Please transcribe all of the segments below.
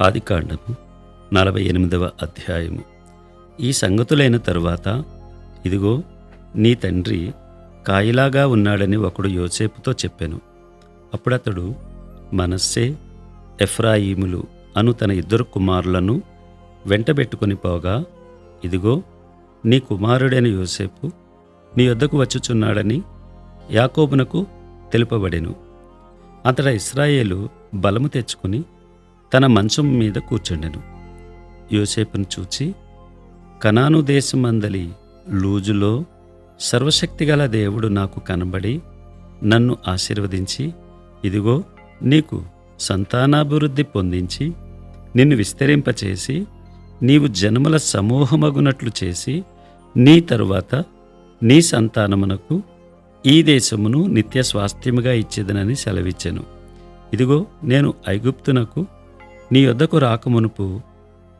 ఆదికాండము నలభై ఎనిమిదవ అధ్యాయము. ఈ సంగతులైన తరువాత ఇదిగో నీ తండ్రి కాయిలాగా ఉన్నాడని ఒకడు యోసేపుతో చెప్పాను. అప్పుడతడు మనస్సే ఎఫ్రాయిములు అను తన ఇద్దరు కుమారులను వెంటబెట్టుకుని పోగా ఇదిగో నీ కుమారుడైన యోసేపు నీ వద్దకు వచ్చుచున్నాడని యాకోబునకు తెలుపబడెను. అతడ ఇస్రాయేలు బలము తెచ్చుకుని తన మంచం మీద కూర్చుండెను. యోసేపును చూచి కనాను దేశమందలి లూజులో సర్వశక్తిగల దేవుడు నాకు కనబడి నన్ను ఆశీర్వదించి ఇదిగో నీకు సంతానాభివృద్ధి పొందించి నిన్ను విస్తరింపచేసి నీవు జనముల సమూహమగునట్లు చేసి నీ తరువాత నీ సంతానమునకు ఈ దేశమును నిత్య స్వాస్థ్యముగా ఇచ్చేదనని సెలవిచ్చెను. ఇదిగో నేను ఐగుప్తునకు నీ యొద్దకు రాకమునుపు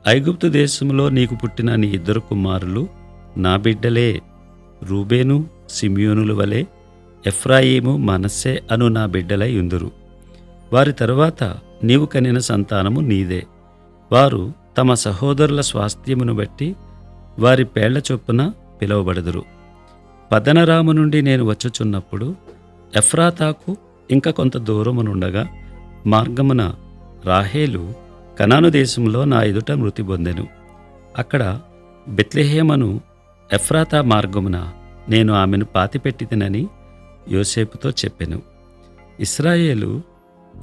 ఐగుప్తు దేశములో నీకు పుట్టిన నీ ఇద్దరు కుమారులు నా బిడ్డలే రూబేను సిమియోనుల వలె ఎఫ్రాయిము మనస్సే అను నా బిడ్డలై ఉందురు. వారి తరువాత నీవు కనిన సంతానము నీదే. వారు తమ సహోదరుల స్వాస్థ్యమును బట్టి వారి పేళ్ళ చొప్పున పిలువబడదురు. పదనరాము నుండి నేను వచ్చుచున్నప్పుడు ఎఫ్రాతాకు ఇంకా కొంత దూరమునుండగా మార్గమున రాహేలు కనాను దేశంలో నా ఎదుట మృతి పొందెను. అక్కడ బెత్లెహేమను ఎఫ్రాతా మార్గమున నేను ఆమెను పాతిపెట్టితినని యోసేపుతో చెప్పెను. ఇస్రాయేలు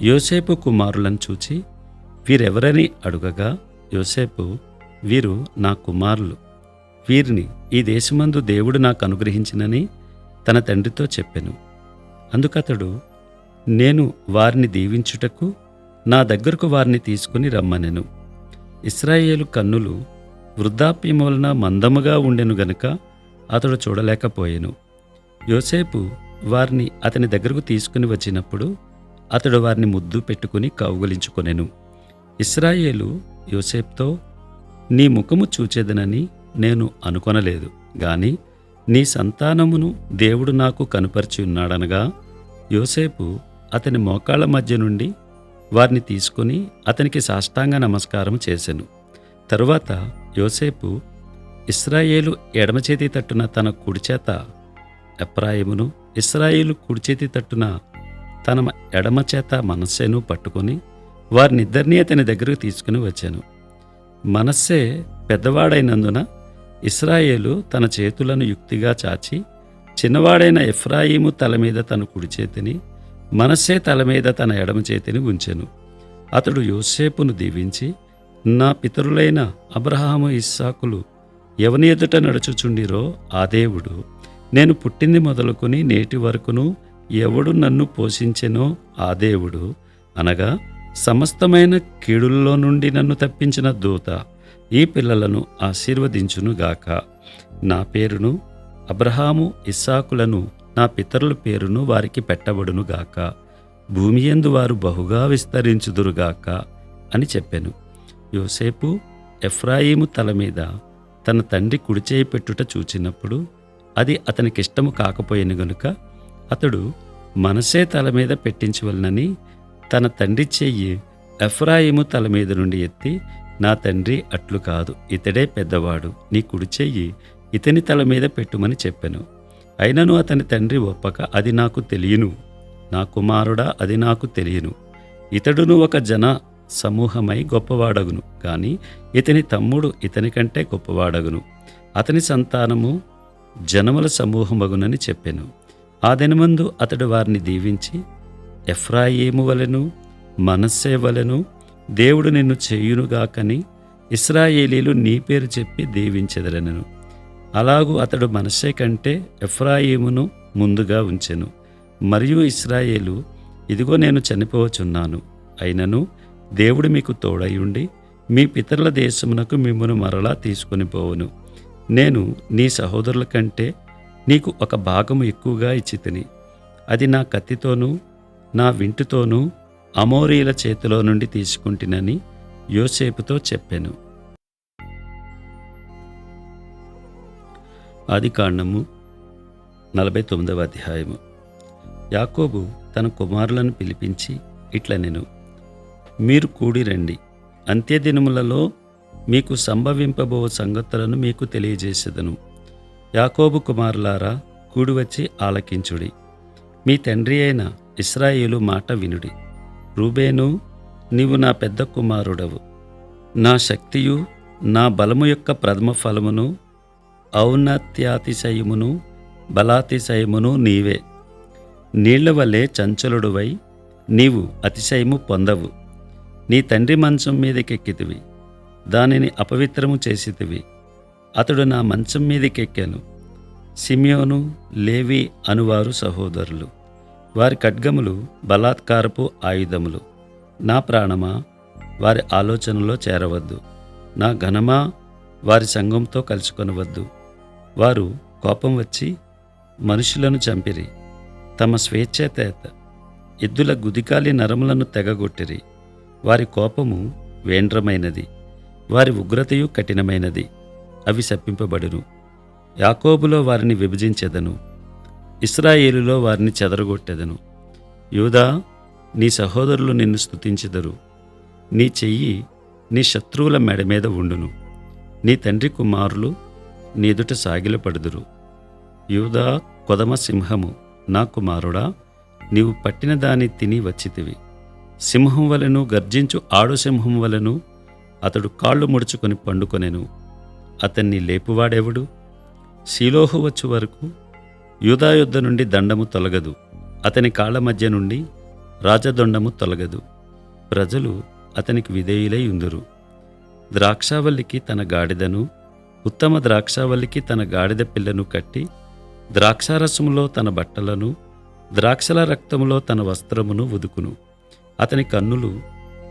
యోసేపు కుమారులను చూచి వీరెవరని అడుగగా యోసేపు వీరు నా కుమారులు. వీరిని ఈ దేశమందు దేవుడు నాకు అనుగ్రహించినని తన తండ్రితో చెప్పెను. అందుకతడు నేను వారిని దీవించుటకు నా దగ్గరకు వారిని తీసుకుని రమ్మనెను. ఇస్రాయేలు కన్నులు వృద్ధాప్యం వలన మందముగా ఉండెను గనుక అతడు చూడలేకపోయెను. యోసేపు వారిని అతని దగ్గరకు తీసుకుని వచ్చినప్పుడు అతడు వారిని ముద్దు పెట్టుకుని కౌగులించుకొనెను. ఇస్రాయేలు యోసేపుతో నీ ముఖము చూచేదనని నేను అనుకొనలేదు గాని నీ సంతానమును దేవుడు నాకు కనుపరిచి ఉన్నాడనగా యోసేపు అతని మోకాళ్ళ మధ్య నుండి వారిని తీసుకుని అతనికి సాష్టాంగ నమస్కారం చేశాను తరువాత యోసేపు ఇస్రాయేలు ఎడమచేతి తట్టున తన కుడిచేత ఎప్రాయిమును ఇస్రాయేలు కుడిచేతి తట్టున తన ఎడమ చేత మనస్సేను పట్టుకొని వారినిద్దరినీ అతని దగ్గరకు తీసుకుని వచ్చాను. మనస్సే పెద్దవాడైనందున ఇస్రాయేలు తన చేతులను యుక్తిగా చాచి చిన్నవాడైన ఎఫ్రాయిము తల మీద తన కుడిచేతిని మనస్సే తల మీద తన ఎడమ చేతిని ఉంచెను. అతడు యోసేపును దీవించి నా పితరులైన అబ్రహాము ఇస్సాకులు ఎవని ఎదుట నడుచుచుండిరో ఆ దేవుడు నేను పుట్టింది మొదలుకొని నేటి వరకును ఎవడు నన్ను పోషించెనో ఆ దేవుడు అనగా సమస్తమైన కీడుల్లో నుండి నన్ను తప్పించిన దూత ఈ పిల్లలను ఆశీర్వదించునుగాక. నా పేరును అబ్రహాము ఇస్సాకులను నా పితరుల పేరును వారికి పెట్టబడునుగాక భూమి ఎందు వారు బహుగా విస్తరించుదురుగాక అని చెప్పాను. యోసేపు ఎఫ్రాయిము తల మీద తన తండ్రి కుడిచేయి పెట్టుట చూచినప్పుడు అది అతనికిష్టము కాకపోయిన గనుక అతడు మనసే తల మీద పెట్టించవలనని తన తండ్రి చెయ్యి ఎఫ్రాయిము తల మీద నుండి ఎత్తి నా తండ్రి అట్లు కాదు ఇతడే పెద్దవాడు నీ కుడి చెయ్యి ఇతని తల మీద పెట్టుమని చెప్పాను. అయినను అతని తండ్రి ఒప్పక అది నాకు తెలియను. నా కుమారుడా అది నాకు తెలియను. ఇతడును ఒక జన సమూహమై గొప్పవాడగును. కానీ ఇతని తమ్ముడు ఇతని కంటే గొప్పవాడగును. అతని సంతానము జనముల సమూహమగునని చెప్పెను. ఆ దినమందు అతడు వారిని దీవించి ఎఫ్రాయిము వలెను మనస్సే వలెను దేవుడు నిన్ను చేయునుగాకని ఇస్రాయేలీలు నీ పేరు చెప్పి దీవించెదరనను అలాగూ అతడు మనసే కంటే ఎఫ్రాయిమును ముందుగా ఉంచెను. మరియు ఇస్రాయేలు ఇదిగో నేను చనిపోవచున్నాను అయినను దేవుడు మీకు తోడై ఉండి మీ పితరుల దేశమునకు మిమ్మను మరలా తీసుకొని పోవును. నేను నీ సహోదరుల కంటే నీకు ఒక భాగము ఎక్కువగా ఇచ్చి తిని అది నా కత్తితోనూ నా వింటితోనూ అమోరీల చేతిలో నుండి తీసుకుంటునని యోసేపుతో చెప్పాను. ఆది కాండము నలభై తొమ్మిదవ అధ్యాయము. యాకోబు తన కుమారులను పిలిపించి ఇట్ల నేను మీరు కూడి రండి. అంత్యదినములలో మీకు సంభవింపబో సంగతులను మీకు తెలియజేసేదను. యాకోబు కుమారులారా కూడివచ్చి ఆలకించుడి. మీ తండ్రి అయిన ఇస్రాయేలు మాట వినుడి. రూబేను నీవు నా పెద్ద కుమారుడవు. నా శక్తియు నా బలము యొక్క ప్రథమ ఫలమును ఔన్నత్యాతిశయమును బలాతిశయమును నీవే. నీళ్ళ వలె చంచలుడువై నీవు అతిశయము పొందవు. నీ తండ్రి మంచం మీదకెక్కితివి. దానిని అపవిత్రము చేసితివి. అతడు నా మంచం మీదకెక్కాను. సిమియోను లేవి అనువారు సహోదరులు. వారి ఖడ్గములు బలాత్కారపు ఆయుధములు. నా ప్రాణమా వారి ఆలోచనలో చేరవద్దు. నా ఘనమా వారి సంఘంతో కలుసుకొనవద్దు. వారు కోపం వచ్చి మనుషులను చంపిరి తమ స్వేచ్ఛతేత ఎద్దుల గుదికాలి నరములను తెగగొట్టిరి. వారి కోపము వేండ్రమైనది వారి ఉగ్రతయు కఠినమైనది అవి శప్పింపబడును యాకోబులో వారిని విభజించెదను ఇస్రాయేలులో వారిని చెదరగొట్టెదను. యూదా నీ సహోదరులు నిన్ను స్తుతించెదరు. నీ చెయ్యి నీ శత్రువుల మెడ మీద ఉండును. నీ తండ్రి కుమారులు నీ ఎదుట సాగిలపడుదురు యూదా కొదమ సింహము నా కుమారుడా నీవు పట్టిన దాని తిని వచ్చితివి. సింహం వలను గర్జించు ఆడు సింహం వలను అతడు కాళ్ళు ముడుచుకొని పండుకొనెను. అతన్ని లేపువాడెవడు? శీలోహు వచ్చు వరకు యూదా యుద్ధ నుండి దండము తొలగదు. అతని కాళ్ళ మధ్య నుండి రాజదొండము తొలగదు. ప్రజలు అతనికి విధేయులై ఉందురు. ద్రాక్షావల్లికి తన గాడిదను ఉత్తమ ద్రాక్షావల్లికి తన గాడిద పిల్లను కట్టి ద్రాక్షారసములో తన బట్టలను ద్రాక్షల రక్తములో తన వస్త్రమును ఉదుకును. అతని కన్నులు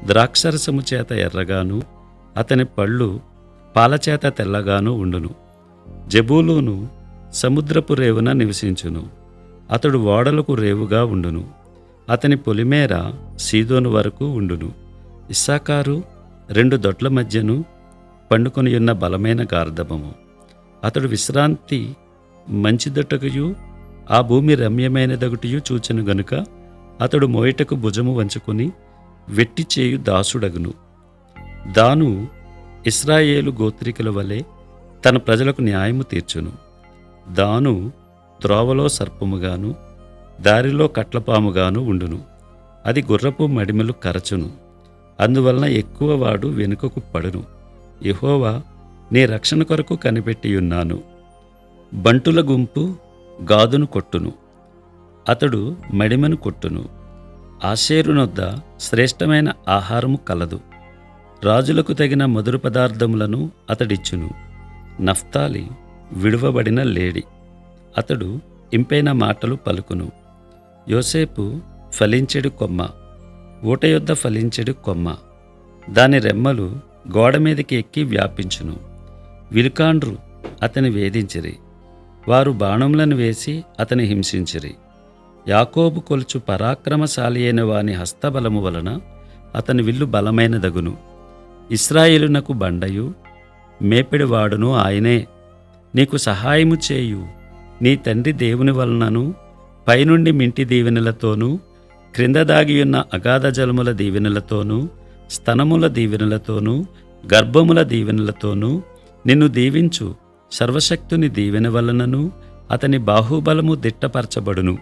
ద్రాక్షరసము చేత ఎర్రగాను అతని పళ్ళు పాలచేత తెల్లగాను ఉండును. జబూలును సముద్రపు రేవున నివసించును. అతడు ఓడలకు రేవుగా ఉండును. అతని పొలిమేర సీదోను వరకు ఉండును. ఇస్సాకారు రెండు దొడ్ల మధ్యను పండుకొనియున్న బలమైన గార్ధబము అతడు విశ్రాంతి మంచిదొట్టకయు ఆ భూమి రమ్యమైనదగుటియు చూచెను గనుక అతడు మోయటకు భుజము వంచుకొని వెట్టి చేయు దాసుడగును. దాను ఇస్రాయేలు గోత్రికుల వలె తన ప్రజలకు న్యాయము తీర్చును. దాను త్రోవలో సర్పముగాను దారిలో కట్లపాముగాను ఉండును. అది గుర్రపు మడిమలు కరచును. అందువలన ఎక్కువ వాడు వెనుకకు పడును. యహోవా నీ రక్షణ కొరకు కనిపెట్టియున్నాను. బంటుల గుంపు గాదును కొట్టును. అతడు మడిమను కొట్టును. ఆశేరునొద్ద శ్రేష్టమైన ఆహారము కలదు. రాజులకు తగిన మధుర పదార్థములను అతడిచ్చును. నఫ్తాలి విడువబడిన లేడి. అతడు ఇంపైన మాటలు పలుకును. యోసేపు ఫలించెడు కొమ్మ. ఊట యొద్ద ఫలించెడు కొమ్మ. దాని రెమ్మలు గోడ మీదకి ఎక్కి వ్యాపించును. విలుకాండ్రు అతని వేధించిరి. వారు బాణములను వేసి అతని హింసించిరి. యాకోబు కొలుచు పరాక్రమశాలి అయిన వాని హస్తబలము వలన అతని విల్లు బలమైనదగును. ఇస్రాయేలునకు బండయు మేపెడివాడును ఆయనే. నీకు సహాయము చేయు. నీ తండ్రి దేవుని వలనను పైనుండి మింటి దీవెనలతోనూ క్రింద దాగియున్న అగాధ జలముల దీవెనలతోనూ స్తనముల దీవెనలతోనూ గర్భముల దీవెనలతోనూ నిన్ను దీవించు. సర్వశక్తుని దీవెన వలనను అతని బాహుబలము దిట్టపరచబడును.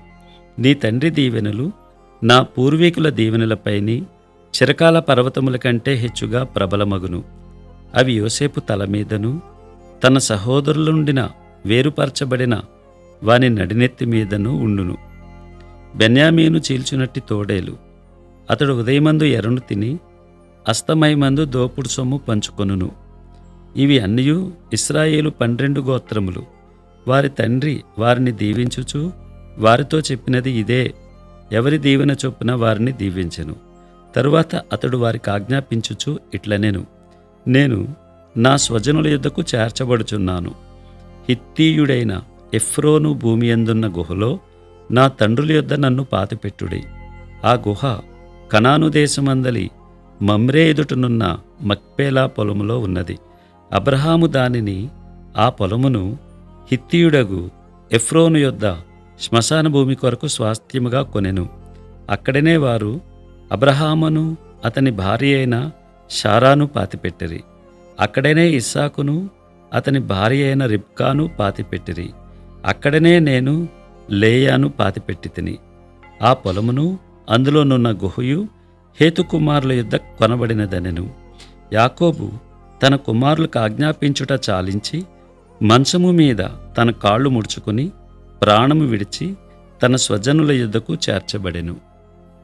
నీ తండ్రి దీవెనలు నా పూర్వీకుల దీవెనలపైని చిరకాల పర్వతముల కంటే హెచ్చుగా ప్రబలమగును. అవి యోసేపు తల మీదను తన సహోదరులుండిన వేరుపరచబడిన వాని నడినెత్తి మీదను ఉండును. బెన్యామీను చీల్చునట్టి తోడేలు. అతడు ఉదయమందు ఎర్రను తిని అస్తమయమందు దోపుడు సొమ్ము పంచుకొనును. ఇవి అన్నియు ఇస్రాయేలు పన్నెండు గోత్రములు. వారి తండ్రి వారిని దీవించుచు వారితో చెప్పినది ఇదే. ఎవరి దీవెన చొప్పున వారిని దీవించెను. తరువాత అతడు వారికి ఆజ్ఞాపించుచు ఇట్లనెను. నేను నా స్వజనుల యుద్ధకు చేర్చబడుచున్నాను. హిత్తీయుడైన ఎఫ్రోను భూమి ఎందున్న గుహలో నా తండ్రుల యొద్ద నన్ను పాతిపెట్టుడి. ఆ గుహ కనాను దేశమందలి మమ్రే ఎదుటనున్న మక్పేలా పొలములో ఉన్నది. అబ్రహాము దానిని ఆ పొలమును హిత్తీయుడగు ఎఫ్రోను యొద్ద శ్మశాన భూమి కొరకు స్వాస్థ్యముగా కొనెను. అక్కడనే వారు అబ్రహామును అతని భార్య అయిన షారాను పాతిపెట్టిరి. అక్కడనే ఇస్సాకును అతని భార్య అయిన రిబ్కాను పాతిపెట్టిరి. అక్కడనే నేను లేయాను పాతిపెట్టి తిని. ఆ పొలమును అందులోనున్న గుహయు హేతుకుమారుల యుద్ధ కొనబడినదనెను. యాకోబు తన కుమారులకు ఆజ్ఞాపించుట చాలించి మంచము మీద తన కాళ్ళు ముడుచుకుని ప్రాణము విడిచి తన స్వజనుల యుద్ధకు చేర్చబడెను.